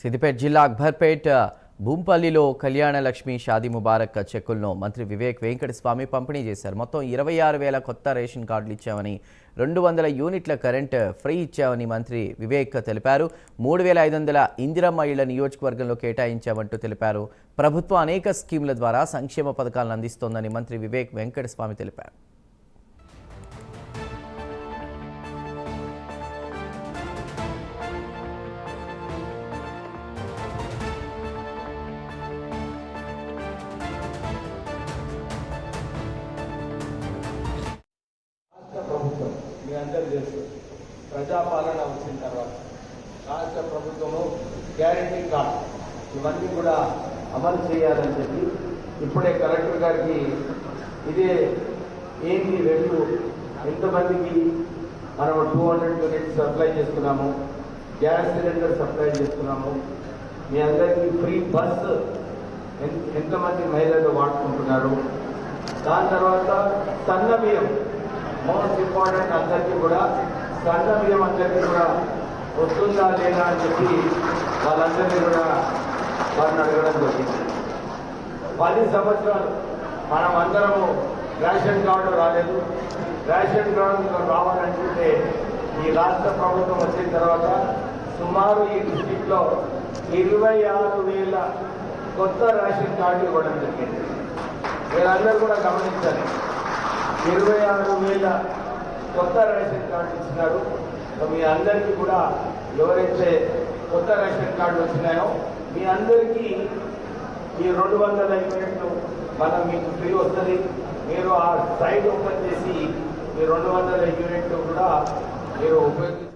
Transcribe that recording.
సిద్దిపేట జిల్లా అక్బర్పేట్ భూంపల్లిలో కళ్యాణ లక్ష్మి షాదీ ముబారక్ చెక్కులను మంత్రి వివేక్ వెంకటస్వామి పంపిణీ చేశారు. మొత్తం ఇరవై ఆరు వేల కొత్త రేషన్ కార్డులు ఇచ్చామని రెండు వందల యూనిట్ల కరెంట్ ఫ్రీ ఇచ్చామని మంత్రి వివేక్ తెలిపారు. మూడు వేల ఐదు వందల ఇందిరమ్మ ఇళ్ళ నియోజకవర్గంలో కేటాయించామంటూ తెలిపారు. ప్రభుత్వం అనేక స్కీముల ద్వారా సంక్షేమ పథకాలను అందిస్తోందని మంత్రి వివేక్ వెంకటస్వామి తెలిపారు. అందరూ తెలుసు. ప్రజాపాలన వచ్చిన తర్వాత రాష్ట్ర ప్రభుత్వము గ్యారంటీ కార్డ్ ఇవన్నీ కూడా అమలు చేయాలని చెప్పి ఇప్పుడే కలెక్టర్ గారికి ఇదే ఏంటి రెండు? ఎంతమందికి మనం టూ హండ్రెడ్ యూనిట్స్ సప్లై చేస్తున్నాము గ్యాస్ సిలిండర్ సప్లై చేస్తున్నాము మీ అందరికీ ఫ్రీ బస్ ఎంత- ఎంతమంది మహిళలు వాడుకుంటున్నారు? దాని తర్వాత సన్న బియ్యం. మోస్ట్ ఇంపార్టెంట్ అందరికీ కూడా సన్న బియ్యం అందరికీ కూడా వస్తుందా లేదా అని చెప్పి వాళ్ళందరినీ కూడా వారిని అడగడం జరిగింది. పది సంవత్సరాలు మనం అందరము రేషన్ కార్డు రాలేదు. రేషన్ కార్డు రావాలనుకుంటే ఈ రాష్ట్ర ప్రభుత్వం వచ్చిన తర్వాత సుమారు ఈ డిస్టిక్లో ఇరవై ఆరు వేల కొత్త రేషన్ కార్డు ఇవ్వడం జరిగింది. మీరందరూ కూడా గమనించాలి. ఇరవై ఆరు వేల కొత్త రేషన్ కార్డు ఇచ్చినారు. మీ అందరికీ కూడా ఎవరైతే కొత్త రేషన్ కార్డు వచ్చినాయో మీ అందరికీ ఈ రెండు వందల యూనిట్లు మనం మీకు ఫ్రీ వస్తుంది. మీరు ఆ సైట్ ఓపెన్ చేసి ఈ రెండు వందల యూనిట్లు కూడా మీరు ఉపయోగించారు